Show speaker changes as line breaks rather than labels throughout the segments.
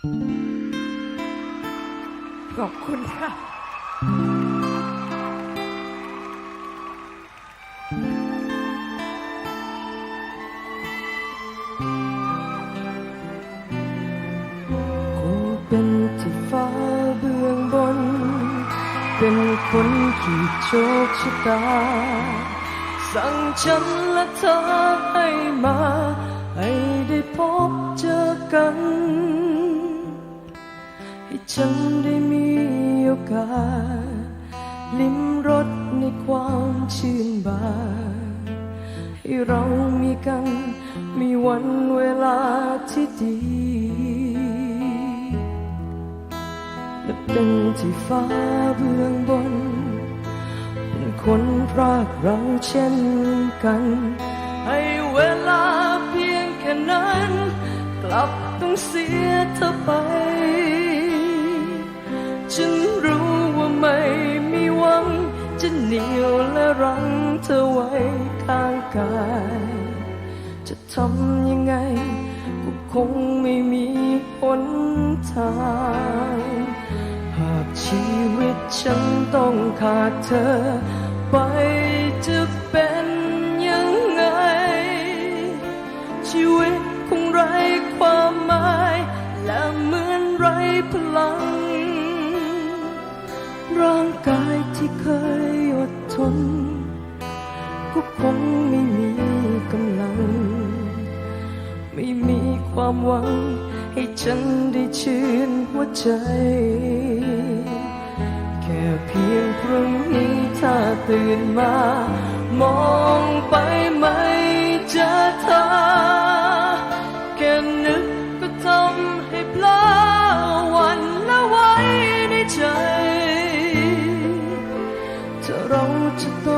ขอบคุณค่ะ
คงเป็นที่ฟ้าเบื้องบน เป็นคนขีดโชคชะตา สั่งฉันและเธอให้มา ให้ได้พบเจอกัน ฉันได้มีโอกาส ลิ้มรสในความชื่นบานให้เรามีกันมีวันเวลาที่ดีและเป็นที่ฟ้าเบื้องบน เป็นคนรากเราเช่นกัน ให้เวลาเพียงแค่นั้น กลับต้องเสียเธอไป ธอไว้ข้างกาย จะทำยังไงก็คงไม่มีหนทาง หากชีวิตฉันต้องขาดเธอ ไปจะเป็นยังไง ชีวิตคงไร้ความหมาย และเหมือนไร้พลัง ร่างกายที่เคยอดทน ก็คงไม่มีกำลัง ไม่มีความหวัง ให้ฉันได้ชื่นหัวใจ แค่เพียงพรุ่งนี้ถ้าตื่นมา มองไปไม่เจอเธอแค่นึกก็ทำให้เพลอหวันละไว้ในใจถ้าเราจะต้อง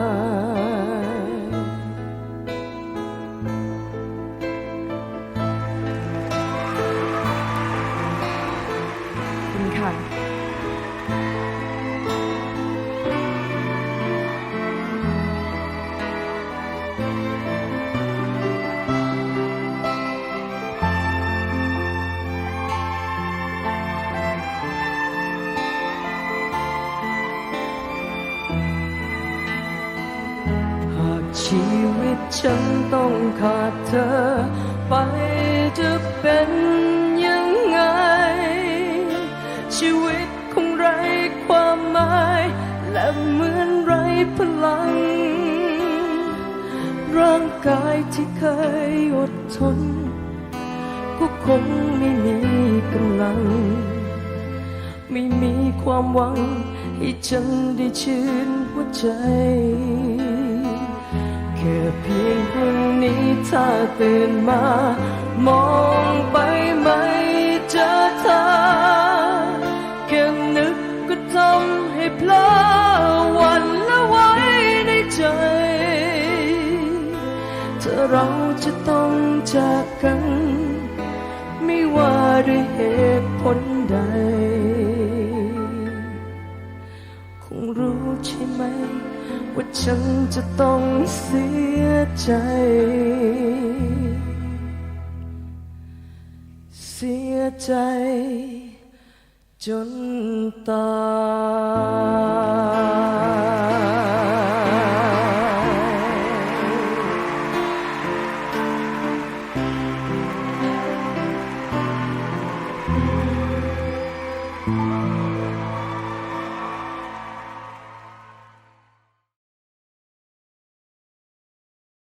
ชีวิตฉันต้องขาดเธอ ไปจะเป็นยังไง ชีวิตคงไร้ความหมาย และเหมือนไร้พลัง ร่างกายที่เคยอดทน ก็คงไม่มีกำลัง ไม่มีความหวัง ให้ฉันได้ชื่นหัวใจ แค่เพียงพรุ่งนี้ถ้าตื่นมา มองไปไม่เจอเธอแค่นึกก็ทำให้เพลอวันละไว้ในใจ เธอเราจะต้องจากกัน ไม่ว่าด้วยเหตุผลใด ใช่ไหม ว่าฉันจะต้องเสียใจ เสียใจจนตาย